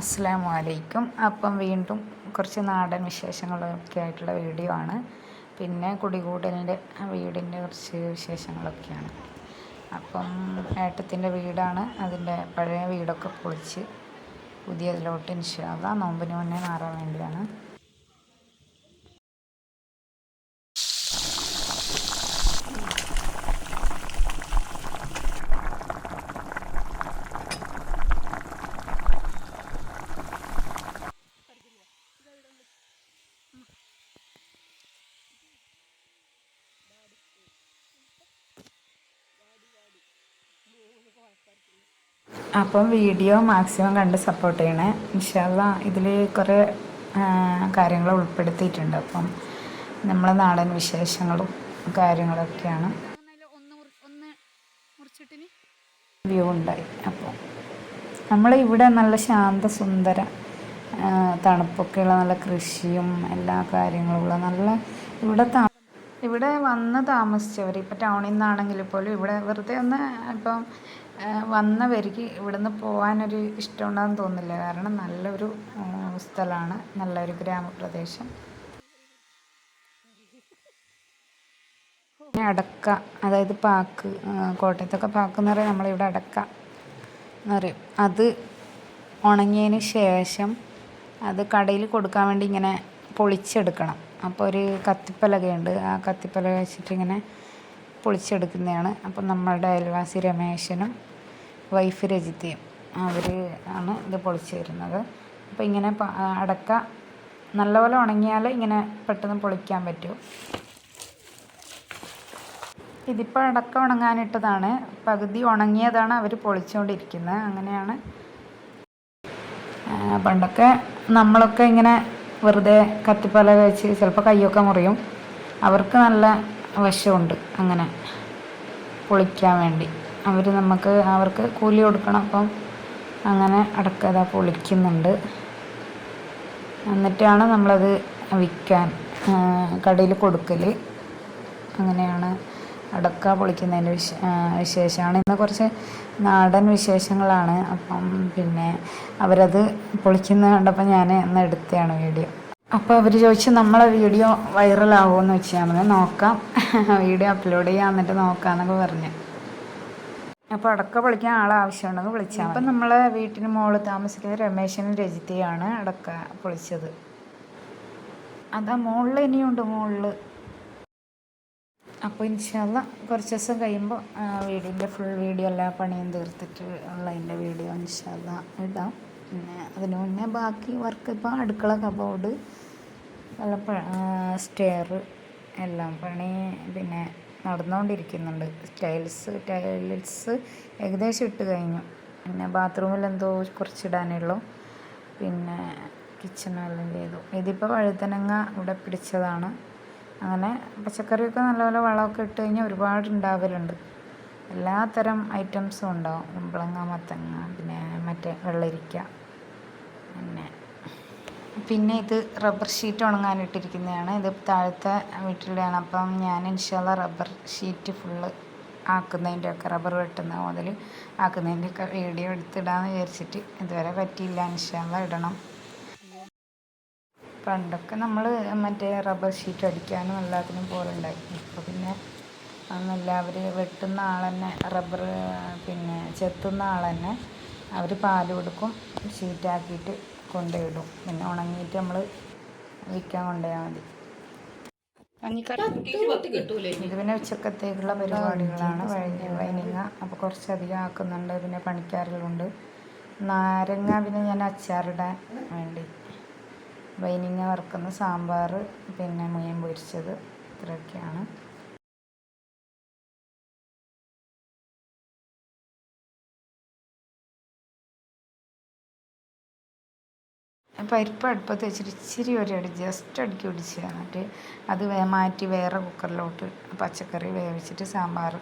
അസ്സാം വലൈക്കും അപ്പം വീണ്ടും കുറച്ച് നാടൻ വിശേഷങ്ങളൊക്കെ ആയിട്ടുള്ള വീഡിയോ ആണ്. പിന്നെ കുടികൂടലിന്റെ വീടിന്റെ കുറച്ച് വിശേഷങ്ങളൊക്കെയാണ്. അപ്പം ഏട്ടത്തിന്റെ വീടാണ്. അതിന്റെ പഴയ വീടൊക്കെ പൊളിച്ച് പുതിയതിലോട്ട് ഇൻഷാല്ല നോമ്പിന് മുന്നേ മാറാൻ വേണ്ടിയാണ്. അപ്പം വീഡിയോ മാക്സിമം കണ്ട് സപ്പോർട്ട് ചെയ്യണേ. ഇൻഷാല്ല ഇതിൽ കുറേ കാര്യങ്ങൾ ഉൾപ്പെടുത്തിയിട്ടുണ്ട്. അപ്പം നമ്മളെ നാടൻ വിശേഷങ്ങളും കാര്യങ്ങളൊക്കെയാണ്. വ്യൂ ഉണ്ടായി. അപ്പം നമ്മൾ ഇവിടെ നല്ല ശാന്ത സുന്ദര ആ, തണുപ്പൊക്കെയുള്ള നല്ല കൃഷിയും എല്ലാ കാര്യങ്ങളുമുള്ള നല്ല ഇവിടെ ഇവിടെ വന്ന് താമസിച്ചവർ ഇപ്പോൾ ടൗണിൽ നിന്നാണെങ്കിൽ പോലും ഇവിടെ വെറുതെ ഒന്ന് ഇപ്പം വന്നവർക്ക് ഇവിടുന്ന് പോകാനൊരു ഇഷ്ടമുണ്ടാകുന്ന തോന്നില്ല കാരണം നല്ലൊരു സ്ഥലമാണ്. നല്ലൊരു ഗ്രാമപ്രദേശം. പിന്നെ അടക്ക അതായത് പാക്ക് കോട്ടയത്തൊക്കെ പാക്ക് എന്ന് പറയും നമ്മളിവിടെ അടക്ക എന്ന് പറയും. അത് ഉണങ്ങിയതിന് ശേഷം അത് കടയിൽ കൊടുക്കാൻ വേണ്ടി ഇങ്ങനെ പൊളിച്ചെടുക്കണം. അപ്പോൾ ഒരു കത്തിപ്പലകയുണ്ട്. ആ കത്തിപ്പലക വെച്ചിട്ട് ഇങ്ങനെ പൊളിച്ചെടുക്കുന്നതാണ്. അപ്പം നമ്മളുടെ അയൽവാസി രമേശനും വൈഫ് രജിതയും അവർ ആണ് ഇത് പൊളിച്ച് തരുന്നത്. അപ്പോൾ ഇങ്ങനെ അടക്ക നല്ലപോലെ ഉണങ്ങിയാൽ ഇങ്ങനെ പെട്ടെന്ന് പൊളിക്കാൻ പറ്റും. ഇതിപ്പോൾ അടക്ക ഉണങ്ങാനിട്ടതാണ്. പകുതി ഉണങ്ങിയതാണ് അവർ പൊളിച്ചുകൊണ്ടിരിക്കുന്നത് അങ്ങനെയാണ്. പണ്ടൊക്കെ നമ്മളൊക്കെ ഇങ്ങനെ വെറുതെ കത്തിപ്പല വെച്ച് ചിലപ്പോൾ കൈയൊക്കെ മുറിയും. അവർക്ക് നല്ല വശമുണ്ട് അങ്ങനെ പൊളിക്കാൻ വേണ്ടി. അവർ നമുക്ക് അവർക്ക് കൂലി കൊടുക്കണം. അപ്പം അങ്ങനെ അടക്ക ഇതാ പൊളിക്കുന്നുണ്ട്. എന്നിട്ടാണ് നമ്മളത് വിൽക്കാൻ കടയിൽ കൊടുക്കൽ അങ്ങനെയാണ് അടക്ക പൊളിക്കുന്നതിന്റെ വിശ വിശേഷമാണ്. ഇന്ന് കുറച്ച് നാടൻ വിശേഷങ്ങളാണ്. അപ്പം പിന്നെ അവരത് പൊളിക്കുന്നത് കണ്ടപ്പോൾ ഞാൻ ഇന്ന് എടുത്തതാണ് വീഡിയോ. അപ്പോൾ അവർ ചോദിച്ചു നമ്മളെ വീഡിയോ വൈറലാവുമെന്ന് വെച്ചാൽ മതി നോക്കാം. വീഡിയോ അപ്ലോഡ് ചെയ്യാം എന്നിട്ട് നോക്കാമെന്നൊക്കെ പറഞ്ഞു. അപ്പോൾ അടക്ക പൊളിക്കാൻ ആളെ ആവശ്യമുണ്ടെങ്കിൽ വിളിച്ചാൽ അപ്പം നമ്മളെ വീട്ടിന് മുകളിൽ താമസിക്കുന്ന രമേശനും രജിതയാണ് അടക്ക പൊളിച്ചത്. അതാ മുകളിൽ ഇനിയുണ്ട് മുകളിൽ അപ്പോൾ ഇൻഷാല്ല കുറച്ച് ദിവസം കഴിയുമ്പോൾ വീടിന്റെ ഫുൾ വീഡിയോ എല്ലാ പണിയും തീർത്തിട്ട് ഉള്ളതിന്റെ വീഡിയോ ഇൻഷാല്ല ഇടാം. പിന്നെ അതിന് മുന്നേ ബാക്കി വർക്ക് ഇപ്പോൾ അടുക്കള കബോർഡ് നല്ല സ്റ്റെയർ എല്ലാം പണി പിന്നെ നടന്നുകൊണ്ടിരിക്കുന്നുണ്ട്. ടൈൽസ് ടൈൽസ് ഏകദേശം ഇട്ട് കഴിഞ്ഞു. പിന്നെ ബാത്റൂമിൽ എന്തോ കുറച്ചിടാനുള്ളൂ. പിന്നെ കിച്ചണെല്ലാം ചെയ്തു. ഇതിപ്പോൾ വഴുതനങ്ങ ഇവിടെ പിടിച്ചതാണ്. അങ്ങനെ പച്ചക്കറിയൊക്കെ നല്ലപോലെ വളമൊക്കെ ഇട്ട് കഴിഞ്ഞാൽ ഒരുപാട് ഉണ്ടാവലുണ്ട്. എല്ലാ തരം ഐറ്റംസും ഉണ്ടാവും. കുമ്പളങ്ങ മത്തങ്ങ പിന്നെ മറ്റേ വെള്ളരിക്ക പിന്നെ പിന്നെ ഇത് റബ്ബർ ഷീറ്റ് ഉണങ്ങാനിട്ടിരിക്കുന്നതാണ്. ഇത് താഴത്തെ വീട്ടിലാണ്. അപ്പം ഞാൻ ഇൻഷാല്ല റബ്ബർ ഷീറ്റ് ഫുള്ള് ആക്കുന്നതിന്റെ ഒക്കെ റബ്ബർ വെട്ടുന്ന മുതൽ ആക്കുന്നതിന്റെ ഒക്കെ വീഡിയോ എടുത്തിടാമെന്ന് വിചാരിച്ചിട്ട് ഇതുവരെ പറ്റിയില്ല. ഇൻഷാല്ല ഇടണം. പണ്ടൊക്കെ നമ്മൾ മറ്റേ റബ്ബർ ഷീറ്റ് അടിക്കാനും എല്ലാത്തിനും പോലുണ്ടായി. ഇപ്പോൾ പിന്നെ അവർ വെട്ടുന്ന ആൾ തന്നെ റബ്ബർ പിന്നെ ചെത്തുന്ന ആൾ തന്നെ അവർ പാൽ കൊടുക്കും. ഷീറ്റാക്കിയിട്ട് കൊണ്ടുപോയിടും പിന്നെ ഉണങ്ങിയിട്ട് നമ്മൾ വിൽക്കാൻ കൊണ്ടുപോയാൽ മതി. ഇത് പിന്നെ ഉച്ചക്കത്തേക്കുള്ള പരിപാടികളാണ്. വൈകി വൈനിങ്ങ അപ്പോൾ കുറച്ചധികം ആക്കുന്നുണ്ട്. പിന്നെ പണിക്കാറുകളുണ്ട് നാരങ്ങ പിന്നെ ഞാൻ അച്ചാറിടാൻ വേണ്ടി. വൈനിങ്ങ വറുക്കുന്ന സാമ്പാർ പിന്നെ മീൻ പൊരിച്ചത്. ഇത്രയൊക്കെയാണ്. പരിപ്പ് അടുപ്പത്ത് വെച്ചിട്ട് ഇച്ചിരി ഒരു അടി ജസ്റ്റ് അടുക്കി പിടിച്ച് എന്നിട്ട് അത് മാറ്റി വേറെ കുക്കറിലോട്ട് പച്ചക്കറി വേവിച്ചിട്ട് സാമ്പാർ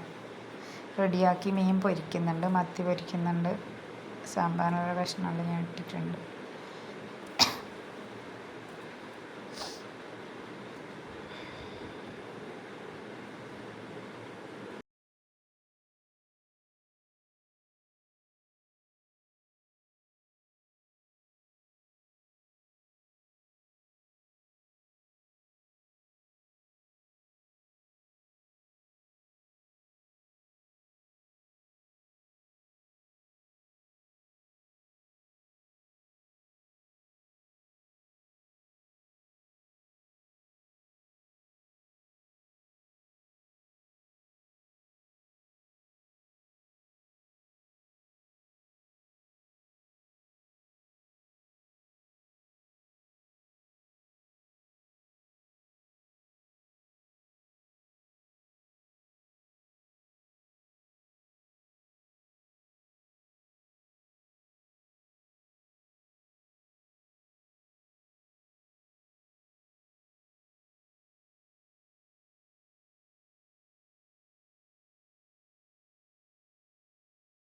റെഡിയാക്കി. മീൻ പൊരിക്കുന്നുണ്ട് മത്തി പൊരിക്കുന്നുണ്ട് സാമ്പാറിനുള്ള കഷ്ണമെല്ലാം ഞാൻ ഇട്ടിട്ടുണ്ട്.